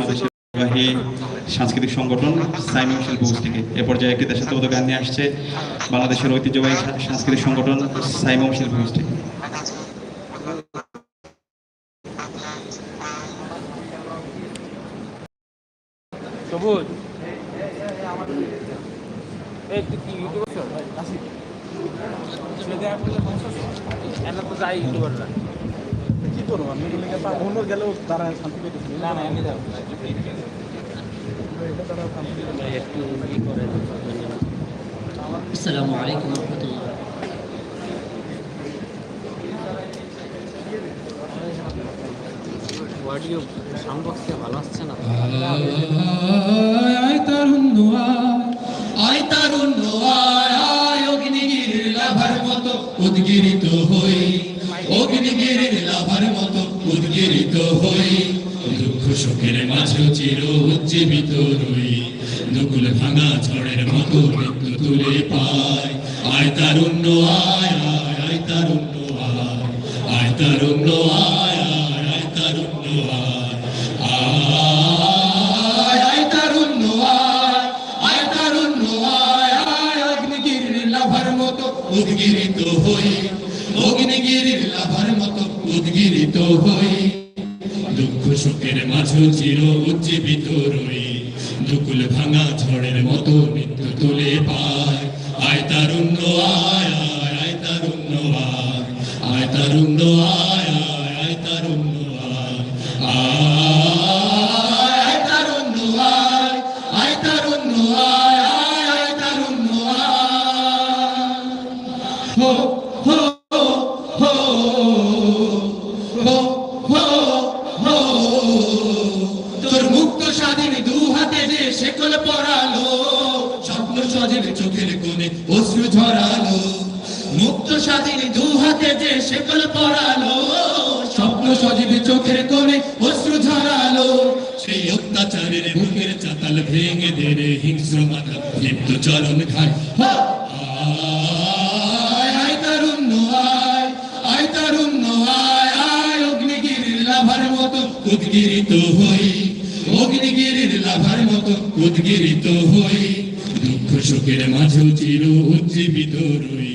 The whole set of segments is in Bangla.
বাংলাদেশের বাহী সাংস্কৃতিক সংগঠন সাইমিং শিল্প গোষ্ঠীকে। এ পর্যায়ে একটি দেশাত্মবোধক গান নিয়ে আসছে বাংলাদেশের ঐতিহ্যবাহী সাংস্কৃতিক সংগঠন সাইমং শিল্প গোষ্ঠী। সবুজ। এই তুই কি ইউটিউব করছ ছেলে দেওয়া করলে সমস্যা আছে? এমন তো যাই ইউটিউবাররা কি করব আমি এগুলো অন্য গেলেও তারা শান্তি পেতেছিল না না এমনি একটু ই অগ্নিগির লাভার মতো উদ্গিরিত হই। অগ্নিগির উদ্গিরিত হই দুঃখ সুখের মাঝে চির উজ্জীবিত রই। দুকুল ভাঙা ঝড়ের মতো মৃত্যু তুলে হই। দুঃখ সুখের মাঝে চির উজ্জীবিত রই। দুকুল ভাঙা ঝড়ের মতো মুক্ত স্বাধীন দু হাতে যে শেকল পরালো, স্বপ্ন সজীব চোখের কোণে অশ্রু ঝরালো, সেই অত্যাচারের বুকের চাতাল ভেঙে দে হিংস্র মাথা লিপ্ত চরণ খায় আয় তারুণ্য, আয় আয় তারুণ্য, আয় আয় অগ্নিগিরির লাভার মতো উদ্গিরিত হই অগ্নিগিরির লাভার মতো উদ্গিরিত হই। দুঃখ মাঝে চির উজ্জীবিত রই,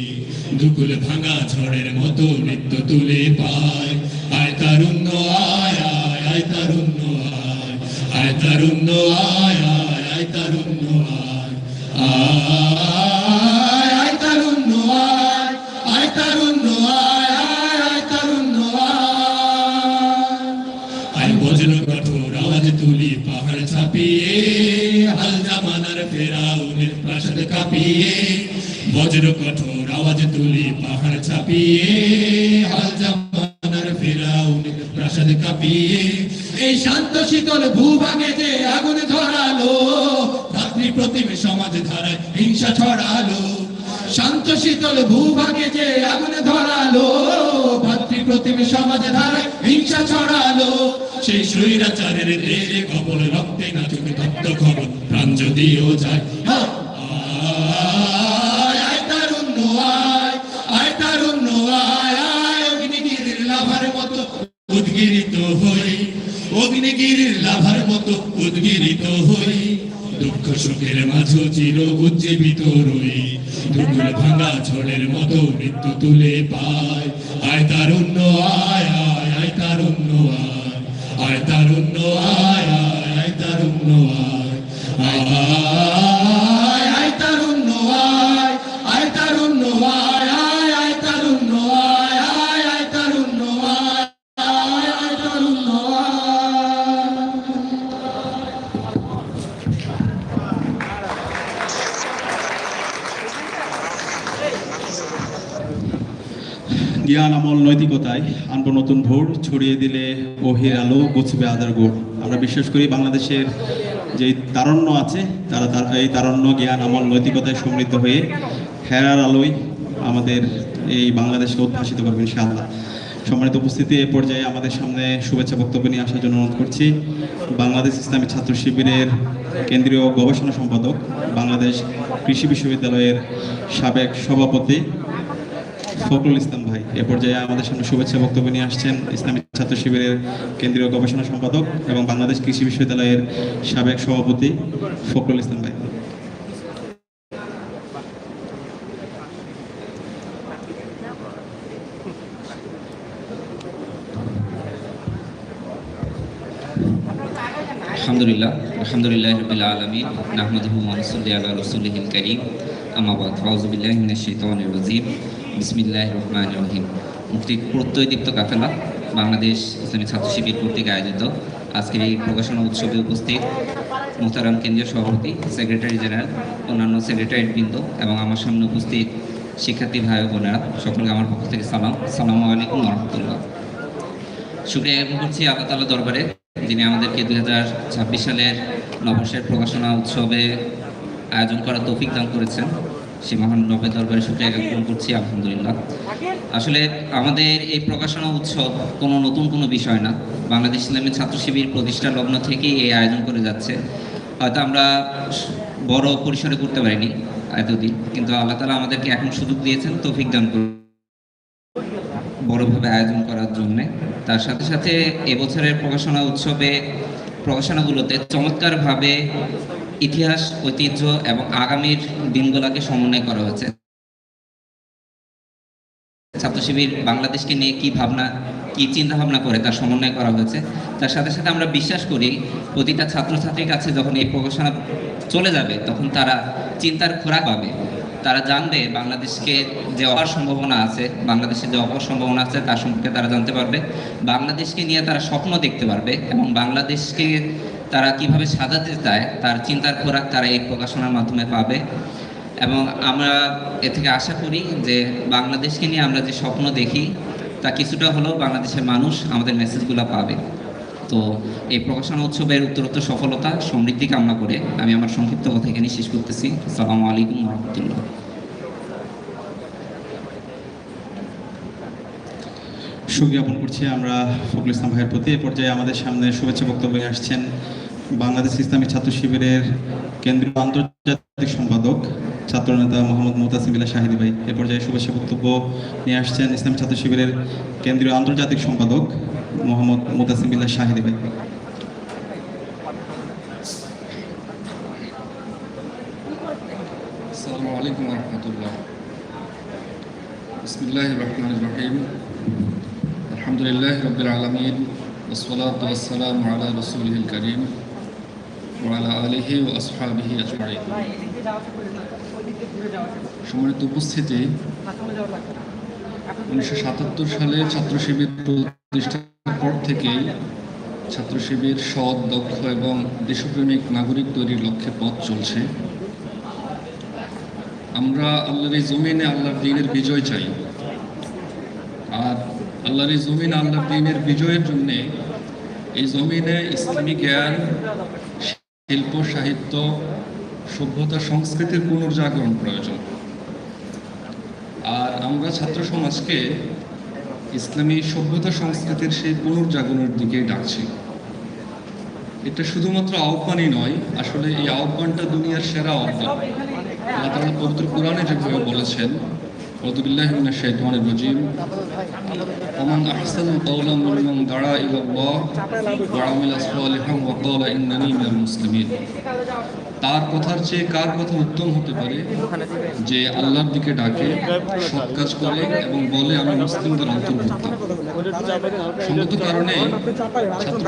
দুকুল ভাঙা ঝড়ের মতো নৃত্য তুলে পায়। আয় তারুণ্য, আয় আয় আয় তারুণ্য, আয় আয় তারুণ্য, আয় আয় আয় তারুণ্য, আয়। শীতল ভূভাগে যে আগুন ধরালো, ভাতৃ প্রতিম সমাজ ধারায় হিংসা ছড়ালো, সেই স্বৈরাচারের রক্তে না চোখে তপ্ত খবর প্রাণ যদিও যায়। দুঃখ সুখের মাঝে চির উজ্জীবিত রই। দুপুর ভাঙা ঝড়ের মতো মৃত্যু তুলে পায়। আয় তার অন্য আয়। জ্ঞান, আমল, নৈতিকতায় আনব নতুন ভোর, ছড়িয়ে দিলে ওহির আলো গুছবে আদার গোড়। আমরা বিশ্বাস করি বাংলাদেশের যে তারণ্য আছে তারা, এই তারণ্য, জ্ঞান, আমল, নৈতিকতায় সমৃদ্ধ হয়ে হেরার আলোয় আমাদের এই বাংলাদেশকে উদ্ভাসিত করবে ইনশাআল্লাহ। সম্মানিত উপস্থিতি, এ পর্যায়ে আমাদের সামনে শুভেচ্ছা বক্তব্য নিয়ে আসার জন্য অনুরোধ করছি। বাংলাদেশ ইসলামী ছাত্র শিবিরের কেন্দ্রীয় গবেষণা সম্পাদক, বাংলাদেশ কৃষি বিশ্ববিদ্যালয়ের সাবেক সভাপতি ফখরুল ইসলাম ভাই, এ পর্যায়ে আমাদের সামনে শুভেচ্ছা বক্তব্য নিয়ে আসছেন ইসলামী ছাত্র শিবিরের কেন্দ্রীয় গবেষণা সম্পাদক এবং বাংলাদেশ কৃষি বিশ্ববিদ্যালয়ের সাবেক সভাপতি ফখরুল ইসলাম ভাই। আলহামদুলিল্লাহ আলহামদুলিল্লাহ রবিল আলমিন, নাহমদহু মনসুল্লি করিম আমাবাদ ফাউজুবিল্লাহ শৈতানির রাজিম। বিসমিল্লাহ রহমান রহিম মুক্তি প্রত্যয়দীপ্ত কাফেলা, বাংলাদেশ ইসলামী ছাত্র শিবির কর্তৃক আয়োজিত আজকের এই প্রকাশনা উৎসবে উপস্থিত মোতারাম কেন্দ্রীয় সভাপতি, সেক্রেটারি জেনারেল, অন্যান্য সেক্রেটারিয়েট বৃন্দ এবং আমার সামনে উপস্থিত শিক্ষার্থী ভাই বোনেরা, সকলকে আমার পক্ষ থেকে সালাম। সালামু আলাইকুম রহমতুল্লাহ। শুক্রিয়া জ্ঞাপন করছি আল্লাহ দরবারে, যিনি আমাদেরকে দুই হাজার ছাব্বিশ সালের নববর্ষের প্রকাশনা উৎসবে আয়োজন করার তৌফিক দান করেছেন। সে মহান নবের দরবারে শুক্রিয়া জ্ঞাপন করছি আলহামদুলিল্লাহ। আসলে আমাদের এই প্রকাশনা উৎসব কোনো নতুন কোনো বিষয় না। বাংলাদেশ ইসলামী ছাত্র শিবির প্রতিষ্ঠা লগ্ন থেকেই এই আয়োজন করে যাচ্ছে। হয়তো আমরা বড় পরিসরে করতে পারিনি এতদিন কিন্তু আল্লাহ তালা আমাদেরকে এখন সুযোগ দিয়েছেন তৌফিক দান করে বড়ভাবে আয়োজন করার জন্য। তার সাথে সাথে এবছরের প্রকাশনা উৎসবে প্রকাশনাগুলোতে চমৎকারভাবে ইতিহাস, ঐতিহ্য এবং আগামীর দিনগুলোকে সমন্বয় করা হয়েছে। ছাত্র শিবির বাংলাদেশকে নিয়ে কি ভাবনা, কি চিন্তা ভাবনা করে তার সমন্বয় করা হয়েছে, তার সাথে সাথে আমরা বিশ্বাস করি প্রতিটা ছাত্রছাত্রীর কাছে যখন এই প্রকাশনা চলে যাবে, তখন তারা চিন্তার খোরাক পাবে। তারা জানবে বাংলাদেশকে যে অপার সম্ভাবনা আছে, বাংলাদেশের যে অপার সম্ভাবনা আছে, তার সম্পর্কে তারা জানতে পারবে। বাংলাদেশকে নিয়ে তারা স্বপ্ন দেখতে পারবে এবং বাংলাদেশকে তারা কীভাবে সাজাতে চায়, তার চিন্তার খোরাক তারা এই প্রকাশনার মাধ্যমে পাবে। এবং আমরা এ থেকে আশা করি যে বাংলাদেশকে নিয়ে আমরা যে স্বপ্ন দেখি, তা কিছুটা হলেও বাংলাদেশের মানুষ আমাদের মেসেজগুলো পাবে। তো এই প্রকাশনা উৎসবের উত্তরোত্তর সফলতা, সমৃদ্ধি কামনা করে আমি আমার সংক্ষিপ্ত কথা এখানে শেষ করতেছি। আসসালামু আলাইকুম রহমতুল্লাহ। শোক জ্ঞাপন করছি আমরা ফখরুল ইসলাম ভাইয়ের প্রতি। এ পর্যায়ে আমাদের সামনে শুভেচ্ছা বক্তব্য আসছেন বাংলাদেশ ইসলামী ছাত্র শিবিরের কেন্দ্রীয় আন্তর্জাতিক সম্পাদক ছাত্রনেতা মোহাম্মদ মোতাসিমিল্লা শাহিদি ভাই। এ পর্যায়ে শুভেচ্ছা বক্তব্য নিয়ে আসছেন ইসলামী ছাত্র শিবিরের কেন্দ্রীয় আন্তর্জাতিক সম্পাদক মোহাম্মদ মোতাসিমিল্লা শাহিদি ভাই। আসসালামু আলাইকুম রহমতুল্লাহ। বিসমুল্লাহ রহমান রহিম। আলহামদুলিল্লাহ রবিল আলমিন ওসলাতাম আলা রসুল করিম ওয়ালা আলহি ও আসহাবিহি আজমাই সম্মানিত উপস্থিতি, উনিশশো সাতাত্তর সালে ছাত্র শিবির প্রতিষ্ঠার পর থেকেই ছাত্র শিবির সৎ, দক্ষ এবং দেশপ্রেমিক নাগরিক তৈরির লক্ষ্যে পথ চলছে। আমরা আল্লাহর এই জমিনে আল্লাহর দিনের বিজয় চাই। আর আল্লাহর এই জমিনে, আল্লাহর দিনের বিজয়ের জন্য এই জমিনে ইসলামী জ্ঞান, শিল্প, সাহিত্য, সভ্যতা, সংস্কৃতির পুনর্জাগরণ প্রয়োজন। আর আমরা ছাত্র সমাজকে ইসলামী সভ্যতা, সংস্কৃতির সেই পুনর্জাগরণের দিকে ডাকছি। এটা শুধুমাত্র আহ্বানই নয়, আসলে এই আহ্বানটা দুনিয়ার সেরা আহ্বান। আল্লাহ তাআলা পবিত্র কোরআনে যেভাবে বলেছেন أعوذ بالله من الشيطان الرجيم. ومن أحسن قولا ممن دعا إلى الله وعمل صالحا وقال إنني من المسلمين. তার কথার চেয়ে কার কথা উত্তম হতে পারে? যে আল্লাহর দিকে ডাকে, সৎ কাজ করে এবং বলে, আমি মুসলিমদের অন্তর্ভুক্ত। সঙ্গত কারণে ছাত্র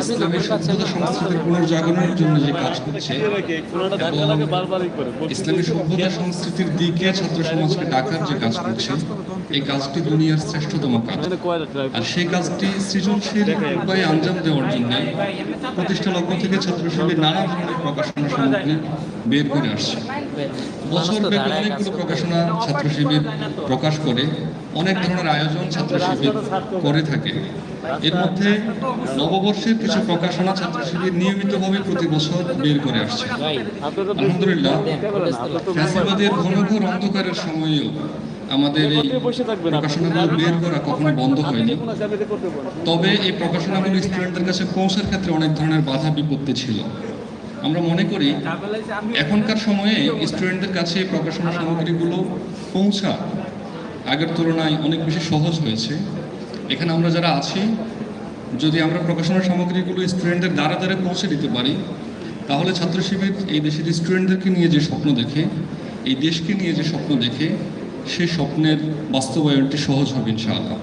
ইসলামের সভ্যতা সংস্কৃতির পুনর্জাগরণের জন্য যে কাজ করছে ইসলামী সভ্যতা সংস্কৃতির দিকে ছাত্র সমাজকে ডাকার যে কাজ করছে এই কাজটি দুনিয়ার শ্রেষ্ঠতম কাজ। আর সেই কাজটি সৃজনশীল উপায়ে আঞ্জাম দেওয়ার জন্য প্রতিষ্ঠা লগ্ন থেকে ছাত্র শিবির নানা ধরনের প্রকাশনা সামগ্রী বের করে আসছে। বছর ব্যাপী অনেকগুলো প্রকাশনা ছাত্র শিবির প্রকাশ করে অনেক ধরনের আয়োজন ছাত্র শিবির করে থাকে। এর মধ্যে নববর্ষের কিছু প্রকাশনা ছাত্র শিবির নিয়মিতভাবে প্রতি বছর বের করে আসছে। আলহামদুলিল্লাহ, ফ্যাসিবাদের ঘন ঘোর অন্ধকারের সময়েও আমাদের এই প্রকাশনাগুলো বের করা কখনো বন্ধ হয়নি। তবে এই প্রকাশনাগুলো স্টুডেন্টদের কাছে পৌঁছার ক্ষেত্রে অনেক ধরনের বাধা বিপত্তি ছিল। আমরা মনে করি এখনকার সময়ে স্টুডেন্টদের কাছে এই প্রকাশনা সামগ্রীগুলো পৌঁছা আগের তুলনায় অনেক বেশি সহজ হয়েছে। এখানে আমরা যারা আছি যদি আমরা প্রকাশনা সামগ্রীগুলো স্টুডেন্টদের দ্বারা দ্বারা পৌঁছে দিতে পারি তাহলে ছাত্র শিবির এই দেশের স্টুডেন্টদেরকে নিয়ে যে স্বপ্ন দেখে এই দেশকে নিয়ে যে স্বপ্ন দেখে সেই স্বপ্নের বাস্তবায়নটি সহজ হবে ইনশাআল্লাহ।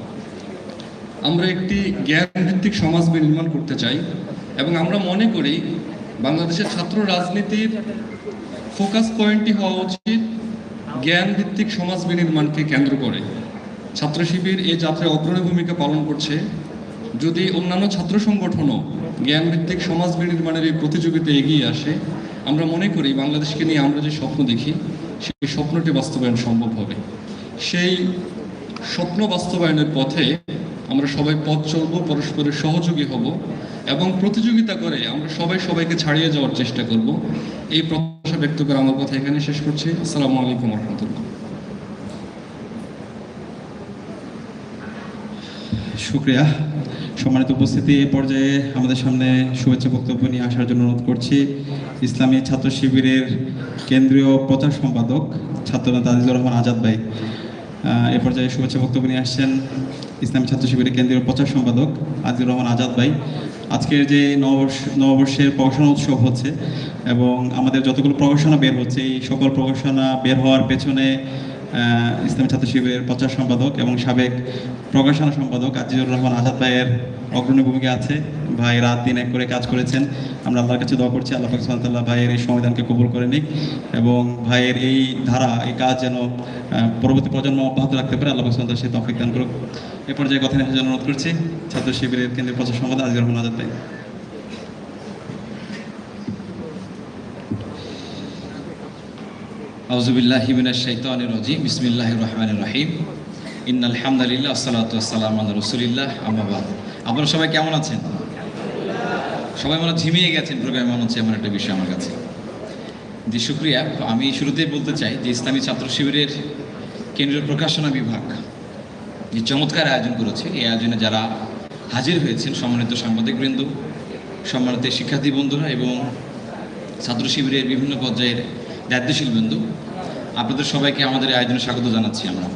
আমরা একটি জ্ঞানভিত্তিক সমাজ নির্মাণ করতে চাই এবং আমরা মনে করি বাংলাদেশের ছাত্র রাজনীতির ফোকাস পয়েন্টটি হওয়া উচিত জ্ঞানভিত্তিক সমাজ বিনির্মাণকে কেন্দ্র করে। ছাত্র শিবির এই যাত্রায় অগ্রণী ভূমিকা পালন করছে। যদি অন্যান্য ছাত্র সংগঠনও জ্ঞানভিত্তিক সমাজ বিনির্মাণের এই প্রতিযোগিতায় এগিয়ে আসে, আমরা মনে করি বাংলাদেশকে নিয়ে আমরা যে স্বপ্ন দেখি সেই স্বপ্নটি বাস্তবায়ন সম্ভব হবে। সেই স্বপ্ন বাস্তবায়নের পথে আমরা সবাই পথ চলব, পরস্পরের সহযোগী হব এবং প্রতিযোগিতা করে আমরা সবাই সবাইকে ছাড়িয়ে যাওয়ার চেষ্টা করব। এই প্রত্যাশা ব্যক্ত করে আমার কথা এখানে শেষ করছি। আসসালামু আলাইকুম রহমতুল্লাহ শুক্রিয়া। সম্মানিত উপস্থিতি, এ পর্যায়ে আমাদের সামনে শুভেচ্ছা বক্তব্য নিয়ে আসার জন্য অনুরোধ করছি। ইসলামী ছাত্র শিবিরের কেন্দ্রীয় প্রচার সম্পাদক, ছাত্রনেতা আজিজুর রহমান আজাদ ভাই। এ পর্যায়ে শুভেচ্ছা বক্তব্য নিয়ে আসছেন ইসলামী ছাত্র শিবিরের কেন্দ্রীয় প্রচার সম্পাদক আজিজুর রহমান আজাদ ভাই। আজকের যে নববর্ষ, নববর্ষের প্রকাশনা উৎসব হচ্ছে এবং আমাদের যতগুলো প্রকাশনা বের হচ্ছে, এই সকল প্রকাশনা বের হওয়ার পেছনে ইসলামী ছাত্র শিবিরের প্রচার সম্পাদক এবং সাবেক প্রকাশনা সম্পাদক আজিজুর রহমান আজাদ ভাইয়ের অগ্রণী ভূমিকা আছে। ভাই রাত দিন এক করে কাজ করেছেন। আমরা আল্লাহর কাছে দোয়া করছি, আল্লাহ পাকিস্তান ভাইয়ের এই সংবিধানকে কবুল করে নিক এবং ভাইয়ের এই ধারা, এই কাজ যেন পরবর্তী প্রজন্ম অব্যাহত রাখতে পারে। আল্লাহ পাকিস্তান সে তফিক দান করুক। এ পর্যায়ে কথা নিয়ে জন্য অনুরোধ করছি ছাত্র শিবিরের কেন্দ্রীয় প্রচার সম্পাদক আজিজুর রহমান আজাদ ভাই। রহমানির রহিম। সবাই কেমন আছেন? সবাই মনে ঝিমিয়ে গেছেন হচ্ছে এমন একটা বিষয় আমার কাছে। জি আমি শুরুতেই বলতে চাই যে ইসলামী ছাত্র শিবিরের কেন্দ্রীয় প্রকাশনা বিভাগ যে চমৎকার আয়োজন করেছে, এই আয়োজনে যারা হাজির হয়েছেন সম্মানিত সাংবাদিক সাংবাদিকবৃন্দ, সম্মানিত শিক্ষার্থী বন্ধুরা এবং ছাত্র শিবিরের বিভিন্ন পর্যায়ের দায়িত্বশীল বিন্দু আপনাদের সবাইকে আমাদের আয়োজনে স্বাগত জানাচ্ছি আমরা।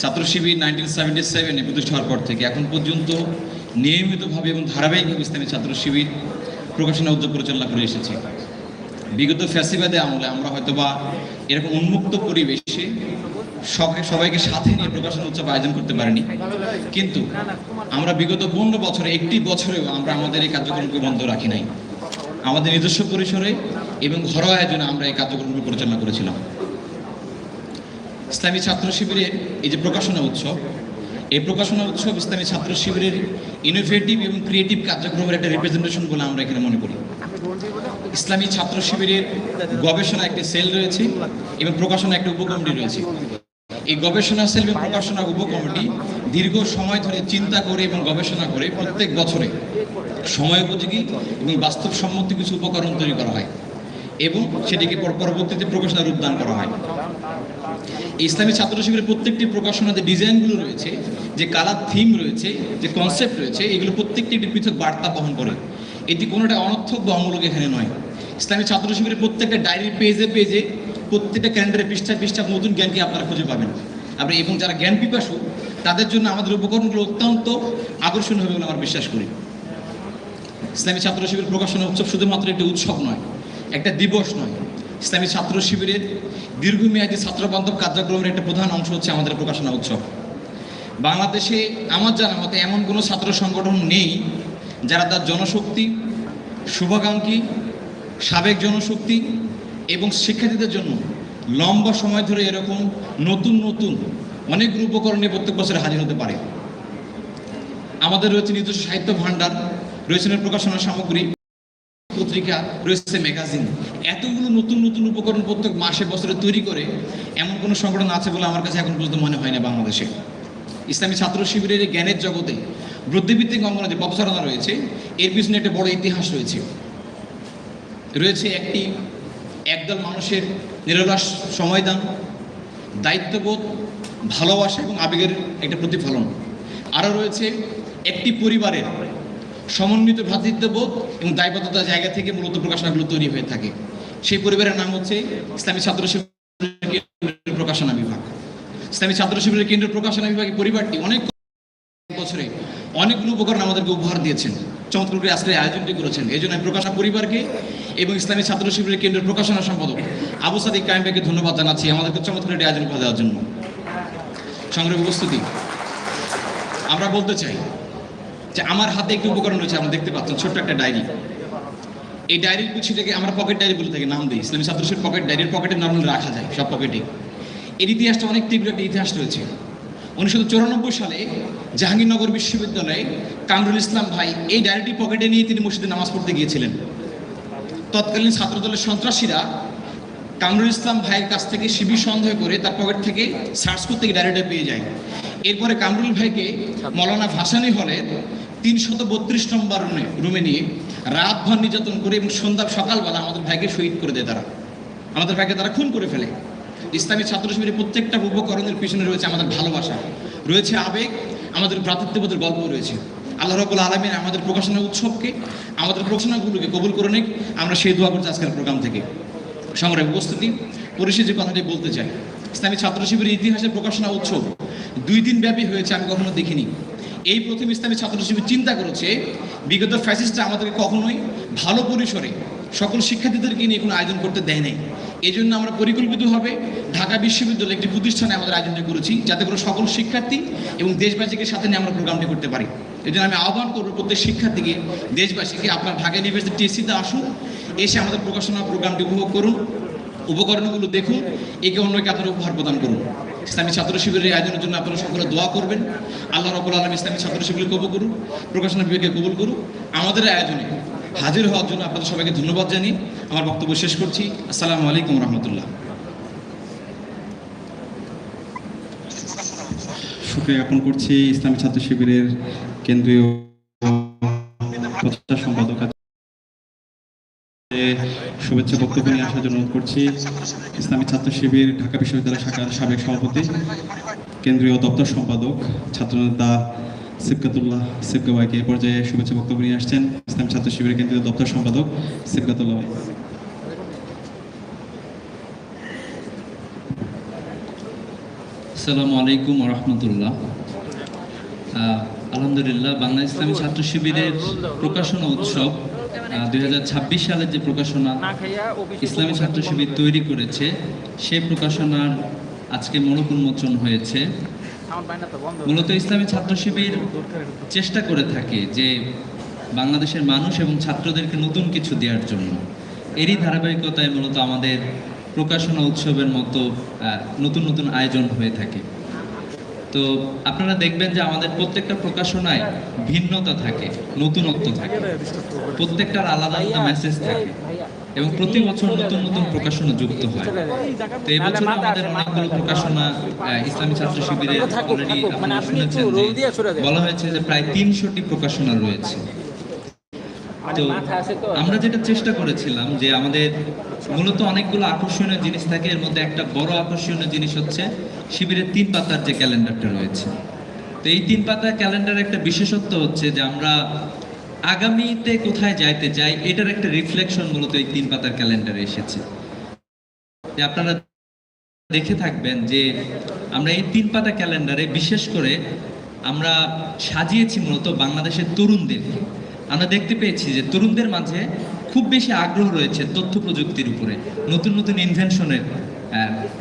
ছাত্র শিবির নাইনটিন সেভেন্টি সেভেনে প্রতিষ্ঠা হওয়ার পর থেকে এখন পর্যন্ত নিয়মিতভাবে এবং ধারাবাহিকভাবে ইসলামী ছাত্র শিবির প্রকাশনা উদ্যোগ পরিচালনা করে এসেছে। বিগত ফ্যাসিবাদে আমলে আমরা হয়তোবা এরকম উন্মুক্ত পরিবেশে সবাই- সবাইকে সাথে নিয়ে প্রকাশনা উৎসব আয়োজন করতে পারিনি। কিন্তু আমরা বিগত পনেরো বছরে একটি বছরেও আমরা আমাদের এই কার্যক্রমকে বন্ধ রাখি নাই। আমাদের নিজস্ব পরিসরে এবং ঘরোয়া আয়োজনে আমরা এই কার্যক্রমগুলো পরিচালনা করেছিলাম। ইসলামী ছাত্র শিবিরের এই যে প্রকাশনা উৎসব, এই প্রকাশনা উৎসব ইসলামী ছাত্র শিবিরের ইনোভেটিভ এবং ক্রিয়েটিভ কার্যক্রমের একটা রিপ্রেজেন্টেশন বলে আমরা এখানে মনে করি। ইসলামী ছাত্র শিবিরের গবেষণা একটি সেল রয়েছে এবং প্রকাশনা একটা উপকমিটি রয়েছে। এই গবেষণা সেল এবং প্রকাশনা উপকমিটি দীর্ঘ সময় ধরে চিন্তা করে এবং গবেষণা করে প্রত্যেক বছরে সময় উপযোগী এবং বাস্তবসম্মত কিছু উপকরণ তৈরি করা হয় এবং সেটিকে পর- পরবর্তীতে প্রকাশনা রূপদান করা হয়। ইসলামী ছাত্র শিবিরের প্রত্যেকটি প্রকাশনাতে ডিজাইনগুলো রয়েছে, যে কালার থিম রয়েছে, যে কনসেপ্ট রয়েছে, এগুলো প্রত্যেকটি একটি পৃথক বার্তা বহন করে। এটি কোনোটা অনর্থক বা অমূলক এখানে নয়। ইসলামী ছাত্র শিবিরের প্রত্যেকটা ডায়েরি পেজে পেজে প্রত্যেকটা ক্যালেন্ডারের পৃষ্ঠা পৃষ্ঠা নতুন জ্ঞানকে আপনারা খুঁজে পাবেন। আপনি এবং যারা জ্ঞান পিপাসু, তাদের জন্য আমাদের উপকরণগুলো অত্যন্ত আকর্ষণীয় হবে বলে আমরা বিশ্বাস করি। ইসলামী ছাত্র শিবির প্রকাশনা উৎসব শুধুমাত্র একটি উৎসব নয়, একটা দিবস নয়। ইসলামী ছাত্র শিবিরের দীর্ঘমেয়াদী ছাত্রবান্ধব কার্যক্রমের একটা প্রধান অংশ হচ্ছে আমাদের প্রকাশনা উৎসব। বাংলাদেশে আমার জানা মতে এমন কোনো ছাত্র সংগঠন নেই যারা তার জনশক্তি, শুভাকাঙ্ক্ষী, সাবেক জনশক্তি এবং শিক্ষার্থীদের জন্য লম্বা সময় ধরে এরকম নতুন নতুন উপকরণ নিয়ে প্রত্যেক বছর হাজির হতে পারে। আমাদের রয়েছে নিজস্ব সাহিত্য ভাণ্ডার রয়েছে প্রকাশনা সামগ্রী, পত্রিকা, রয়েছে ম্যাগাজিন। এতগুলো নতুন নতুন উপকরণ প্রত্যেক মাসে, বছরে তৈরি করে এমন কোনো সংগঠন আছে বলে আমার কাছে এখন পর্যন্ত মনে হয় না বাংলাদেশে। ইসলামী ছাত্র শিবিরের জ্ঞানের জগতে বুদ্ধিভিত্তিক অঙ্গনে যে পথচারণা রয়েছে, এর পিছনে একটা বড় ইতিহাস রয়েছে। রয়েছে একটি একদল মানুষের নিরলাস সময়দান, দায়িত্ববোধ, ভালোবাসা এবং আবেগের একটা প্রতিফলন। আরও রয়েছে একটি পরিবারের সমন্বিত ভ্রাতৃত্ববোধ এবং দায়বদ্ধতার জায়গা থেকে মূলত প্রকাশনাগুলো তৈরি হয়ে থাকে। সেই পরিবারের নাম হচ্ছে ইসলামী ছাত্র কেন্দ্রীয় প্রকাশনা বিভাগ। ইসলামী ছাত্র শিবিরের কেন্দ্র প্রকাশনা বিভাগের পরিবারটি অনেক বছরে অনেকগুলো উপকরণ আমাদেরকে উপহার দিয়েছেন। চমৎকার করে আজকের আয়োজনটি করেছেন। এই জন্য আমি প্রকাশনা পরিবারকে এবং ইসলামী ছাত্র শিবিরের কেন্দ্রের প্রকাশনা সম্পাদক আবু সাদিক কাইম ধন্যবাদ জানাচ্ছি আমাদেরকে চমৎকার একটি আয়োজন করে দেওয়ার জন্য। সংগ্রহ উপস্থিতি আমরা বলতে চাই যে আমার হাতে একটি উপকরণ রয়েছে আমরা দেখতে পাচ্ছেন, ছোট্ট একটা ডায়েরি। এই ডায়েরির গুছিটাকে আমরা পকেট ডায়েরি বলে থাকি, নাম দিই, ইসলামী ছাত্র পকেট ডায়েরির পকেটে নর্মাল রাখা যায়, সব পকেটে এর ইতিহাসটা অনেক তীব্র একটা ইতিহাস রয়েছে। উনিশশো চৌরানব্বই সালে জাহাঙ্গীরনগর বিশ্ববিদ্যালয়ে কামরুল ইসলাম ভাই এই ডায়েরিটি পকেটে নিয়ে তিনি মসজিদে নামাজ পড়তে গিয়েছিলেন। তৎকালীন ছাত্রদলের সন্ত্রাসীরা কামরুল ইসলাম ভাইয়ের কাছ থেকে শিবির সন্দেহ করে তার পকেট থেকে সার্চ করতে গিয়ে ডায়েরিটা পেয়ে যায়। এরপরে কামরুল ভাইকে মৌলানা ভাসানি হলে তিনশত বত্রিশ নম্বর রুমে নিয়ে রাতভর নির্যাতন করে এবং সন্ধ্যা সকালবেলা আমাদের ভাইকে শহীদ করে দেয় তারা। আমাদের ভাইকে তারা খুন করে ফেলে। ইসলামী ছাত্র শিবিরের প্রত্যেকটা উপকরণের পিছনে রয়েছে আমাদের ভালোবাসা। রয়েছে আবেগ, আমাদের ভ্রাতৃত্ববোধের গল্প রয়েছে। আল্লাহ রবুল আলমিন আমাদের প্রকাশনা উৎসবকে, আমাদের প্রকাশনাগুলোকে কবুল করে নিক। আমরা সেই দোয়া করছি আজকের প্রোগ্রাম থেকে। সংগ্রামী উপস্থিতি, পরিশেষে যে কথাটি বলতে চাই। ইসলামী ছাত্র শিবিরের ইতিহাসের প্রকাশনা উৎসব দুই দিন ব্যাপী হয়েছে, আমি কখনো দেখিনি। এই প্রথম ইসলামী ছাত্র শিবির চিন্তা করেছে, বিগত ফ্যাসিস্টরা আমাদেরকে কখনোই ভালো পরিসরে সকল শিক্ষার্থীদেরকে নিয়ে কোনো আয়োজন করতে দেয় নাই। এই জন্য আমরা পরিকল্পিতভাবে ঢাকা বিশ্ববিদ্যালয়ে একটি প্রতিষ্ঠানে আমাদের আয়োজনটা করেছি, যাতে করে সকল শিক্ষার্থী এবং দেশবাসীকে সাথে নিয়ে আমরা প্রোগ্রামটি করতে পারি। এই জন্য আমি আহ্বান করব প্রত্যেক শিক্ষার্থীকে, দেশবাসীকে, আপনার ঢাকা ইউনিভার্সিটি টিএসসিতে আসুন, এসে আমাদের প্রকাশনা প্রোগ্রামটি উপভোগ করুন, উপকরণগুলো দেখুন, একে অন্যকে আপনারা উপহার প্রদান করুন। ইসলামী ছাত্র শিবিরের আয়োজনের জন্য আপনারা সকলে দোয়া করবেন। আল্লাহ রবুল আলম ইসলামী ছাত্র শিবির কবুল করুন প্রকাশনা বিভাগকে কবুল করুন আমাদের আয়োজনে হাজির হওয়ার জন্য আপনাদের সবাইকে ধন্যবাদ জানিয়ে আমার বক্তব্য শেষ করছি। আসসালামু আলাইকুম রহমতুল্লাহ। শুক্রিয়া জ্ঞাপন করছি ইসলামী ছাত্র শিবিরের কেন্দ্রীয় প্রচার সম্পাদক। শুভেচ্ছা বক্তব্য নিয়ে আসার জন্য করছি। ইসলামী ছাত্র শিবির, ঢাকা বিশ্ববিদ্যালয় শাখার সাবেক সভাপতি, কেন্দ্রীয় দপ্তর সম্পাদক, ছাত্রনেতা সিবকাতুল্লাহ সিবকা ভাইকে এ পর্যায়ে শুভেচ্ছা বক্তব্য নিয়ে আসছেন। ইসলামী ছাত্র শিবিরের কেন্দ্রীয় দপ্তর সম্পাদক সিবকাতুল্লাহ ভাই। আসসালামু আলাইকুম রহমতুল্লাহ। আলহামদুলিল্লাহ, বাংলা ইসলামী ছাত্র শিবিরের প্রকাশনা উৎসব দুই সালের যে প্রকাশনা ইসলামী ছাত্র শিবির তৈরি করেছে সেই প্রকাশনার আজকে মূলক উন্মোচন হয়েছে মূলত ইসলামী ছাত্র শিবির চেষ্টা করে থাকে যে বাংলাদেশের মানুষ এবং ছাত্রদেরকে নতুন কিছু দেওয়ার জন্য। এরই ধারাবাহিকতায় মূলত আমাদের প্রকাশনা উৎসবের মতো নতুন নতুন আয়োজন হয়ে থাকে। তো আপনারা দেখবেন যে আমাদের প্রত্যেকটা প্রকাশনায় ভিন্নতা থাকে, নতুনত্ব থাকে। প্রত্যেকটার আলাদা আলাদা মেসেজ থাকে এবং প্রতি বছর নতুন নতুন প্রকাশনা যুক্ত হয়। তো এবছর আমাদের অনেকগুলো প্রকাশনা ইসলামী ছাত্র শিবিরে অলরেডি বলা হয়েছে যে প্রায় তিনশোটি প্রকাশনা রয়েছে। তো আছে তো। আমরা যেটা চেষ্টা করেছিলাম যে আমাদের মূলত অনেকগুলো আকর্ষণীয় জিনিস থাকে এর মধ্যে একটা বড় আকর্ষণীয় জিনিস হচ্ছে শিবিরের তিন পাতার যে ক্যালেন্ডারটা রয়েছে। তো এই তিন পাতার ক্যালেন্ডার একটা বিশেষত্ব হচ্ছে যে আমরা আগামীতে কোথায় যাইতে চাই এটার একটা রিফ্লেকশন মূলত এই তিন পাতার ক্যালেন্ডারে এসেছে। যে আপনারা দেখে থাকবেন যে আমরা এই তিন পাতা ক্যালেন্ডারে বিশেষ করে আমরা সাজিয়েছি মূলত বাংলাদেশের তরুণদেরকে। আমরা দেখতে পেয়েছি যে তরুণদের মাঝে খুব বেশি আগ্রহ রয়েছে তথ্য প্রযুক্তির উপরে, নতুন নতুন ইনভেনশনের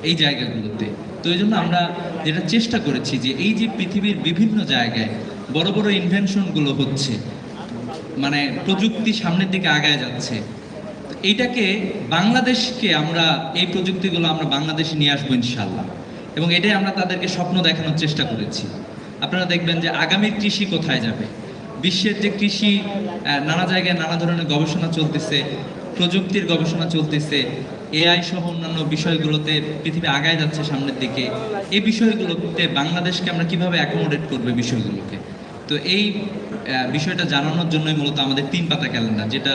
এই জায়গাগুলোতে। তো এই জন্য আমরা যেটা চেষ্টা করেছি যে এই যে পৃথিবীর বিভিন্ন জায়গায় বড় বড় ইনভেনশনগুলো হচ্ছে মানে প্রযুক্তি সামনের দিকে আগায় যাচ্ছে এইটাকে বাংলাদেশকে আমরা, এই প্রযুক্তিগুলো আমরা বাংলাদেশে নিয়ে আসব ইনশাল্লাহ এবং এটাই আমরা তাদেরকে স্বপ্ন দেখানোর চেষ্টা করেছি। আপনারা দেখবেন যে আগামীর কৃষি কোথায় যাবে? বিশ্বের যে কৃষি নানা জায়গায় নানা ধরনের গবেষণা চলতেছে, প্রযুক্তির গবেষণা চলতেছে এআই সহ অন্যান্য বিষয়গুলোতে পৃথিবী আগায় যাচ্ছে সামনের দিকে। এই বিষয়গুলোতে বাংলাদেশকে আমরা কীভাবে অ্যাকোমোডেট করবে বিষয়গুলোকে? তো এই বিষয়টা জানানোর জন্যই মূলত আমাদের তিন পাতা ক্যালেন্ডার, যেটা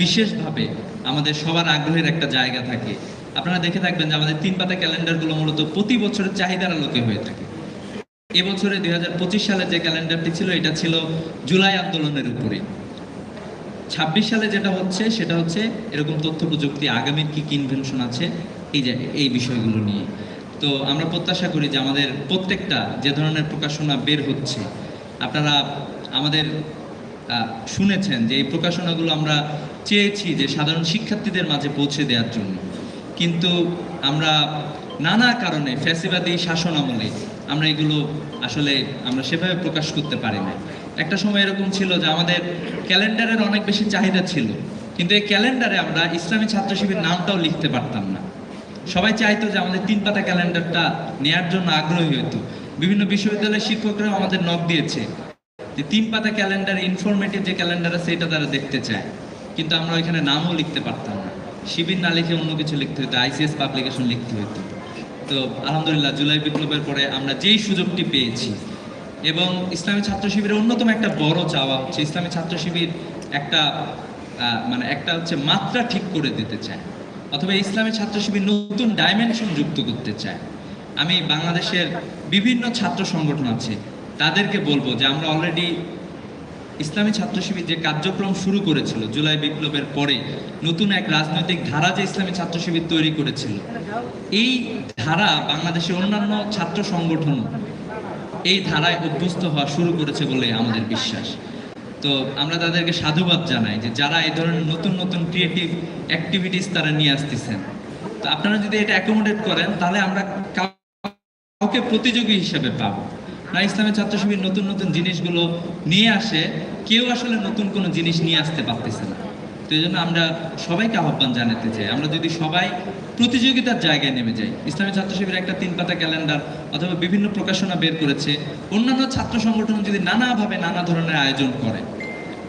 বিশেষভাবে আমাদের সবার আগ্রহের একটা জায়গা থাকে। আপনারা দেখে থাকবেন যে আমাদের তিন পাতা ক্যালেন্ডারগুলো মূলত প্রতি বছরের চাহিদার আলোকে হয়ে থাকে। এবছরে দুই হাজার পঁচিশ সালের যে ক্যালেন্ডারটি ছিল, এটা ছিল জুলাই আন্দোলনের উপরে। ছাব্বিশ সালে যেটা হচ্ছে, সেটা হচ্ছে এরকম তথ্য প্রযুক্তি, আগামীর কি ইনভেনশন আছে, এই যে, এই বিষয়গুলো নিয়ে। তো আমরা প্রত্যাশা করি যে আমাদের প্রত্যেকটা যে ধরনের প্রকাশনা বের হচ্ছে, আপনারা আমাদের শুনেছেন যে এই প্রকাশনাগুলো আমরা চেয়েছি যে সাধারণ শিক্ষার্থীদের মাঝে পৌঁছে দেওয়ার জন্য। কিন্তু আমরা নানা কারণে ফ্যাসিবাদী শাসন আমলে আমরা এগুলো আসলে আমরা সেভাবে প্রকাশ করতে পারি না একটা সময় এরকম ছিল যে আমাদের ক্যালেন্ডারের অনেক বেশি চাহিদা ছিল, কিন্তু এই ক্যালেন্ডারে আমরা ইসলামী ছাত্র শিবির নামটাও লিখতে পারতাম না। সবাই চাইতো যে আমাদের তিন পাতা ক্যালেন্ডারটা নেয়ার জন্য আগ্রহী হতো বিভিন্ন বিশ্ববিদ্যালয়ের শিক্ষকরাও আমাদের নখ দিয়েছে যে তিন পাতা ক্যালেন্ডার ইনফরমেটিভ যে ক্যালেন্ডার আছে এটা তারা দেখতে চায়। কিন্তু আমরা ওইখানে নামও লিখতে পারতাম না। শিবির না লিখে অন্য কিছু লিখতে হতো আইসিএস পাবলিকেশন লিখতে হতো তো আলহামদুলিল্লাহ জুলাই বিপ্লবের পরে আমরা যেই সুযোগটি পেয়েছি এবং ইসলামী ছাত্র শিবিরের অন্যতম একটা বড় চাওয়া হচ্ছে, ইসলামী ছাত্র শিবির একটা মানে একটা হচ্ছে মাত্রা ঠিক করে দিতে চায় অথবা ইসলামী ছাত্র শিবির নতুন ডাইমেনশন যুক্ত করতে চায়। আমি বাংলাদেশের বিভিন্ন ছাত্র সংগঠন আছে, তাদেরকে বলব যে আমরা অলরেডি ইসলামী ছাত্র শিবির যে কার্যক্রম শুরু করেছিল জুলাই বিপ্লবের পরে, নতুন এক রাজনৈতিক ধারা যে ইসলামী ছাত্র শিবির তৈরি করেছিল, এই ধারা বাংলাদেশের অন্যান্য ছাত্র সংগঠন এই ধারায় অভ্যস্ত হওয়া শুরু করেছে বলে আমাদের বিশ্বাস। তো আমরা তাদেরকে সাধুবাদ জানাই যে যারা এই ধরনের নতুন নতুন ক্রিয়েটিভ অ্যাক্টিভিটিস তারা নিয়ে আসতেছেন। তো আপনারা যদি এটা অ্যাকোমোডেট করেন, তাহলে আমরা কাউকে প্রতিযোগী হিসেবে পাবো। না ইসলামের ছাত্র শিবির নতুন নতুন জিনিসগুলো নিয়ে আসে, কেউ আসলে নতুন কোনো জিনিস নিয়ে আসতে পারতেছে না। তো এই জন্য আমরা সবাইকে আহ্বান জানাতে চাই। আমরা যদি সবাই প্রতিযোগিতার জায়গায় নেমে যাই, ইসলামী ছাত্র শিবির একটা তিন পাতা ক্যালেন্ডার অথবা বিভিন্ন প্রকাশনা বের করেছে, অন্যান্য ছাত্র সংগঠন যদি নানাভাবে নানা ধরনের আয়োজন করে,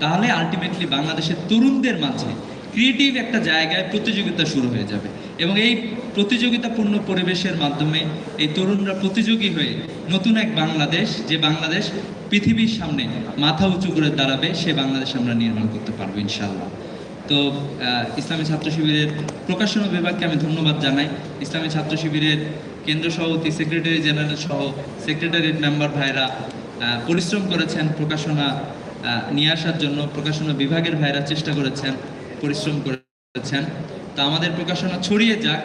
তাহলে আলটিমেটলি বাংলাদেশের তরুণদের মাঝে ক্রিয়েটিভ একটা জায়গায় প্রতিযোগিতা শুরু হয়ে যাবে। এবং এই প্রতিযোগিতাপূর্ণ পরিবেশের মাধ্যমে এই তরুণরা প্রতিযোগী হয়ে নতুন এক বাংলাদেশ, যে বাংলাদেশ পৃথিবীর সামনে মাথা উঁচু করে দাঁড়াবে, সে বাংলাদেশ আমরা নির্মাণ করতে পারব ইনশাল্লাহ তো ইসলামী ছাত্র শিবিরের প্রকাশনা বিভাগকে আমি ধন্যবাদ জানাই। ইসলামী ছাত্র শিবিরের কেন্দ্র সভাপতি সেক্রেটারি জেনারেল সহ সেক্রেটারিয়েট মেম্বার ভাইরা পরিশ্রম করেছেন প্রকাশনা নিয়ে আসার জন্য। প্রকাশনা বিভাগের ভাইরা চেষ্টা করেছেন, পরিশ্রম করেছেন। তো আমাদের প্রকাশনা ছড়িয়ে যাক।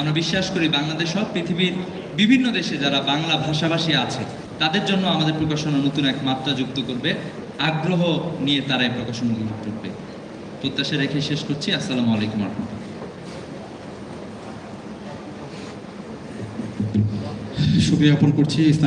আমরা বিশ্বাস করি বাংলাদেশ সহ পৃথিবীর বিভিন্ন দেশে যারা বাংলা ভাষাভাষী আছে, তাদের জন্য আমাদের প্রকাশনা নতুন এক মাত্রা যুক্ত করবে। আগ্রহ নিয়ে তারা এই প্রকাশনাগুলো পড়বে প্রত্যাশা রেখে শেষ করছি। আসসালামু আলাইকুম রহমতুল্লাহ। শুক্রিয়া জ্ঞাপন করছি।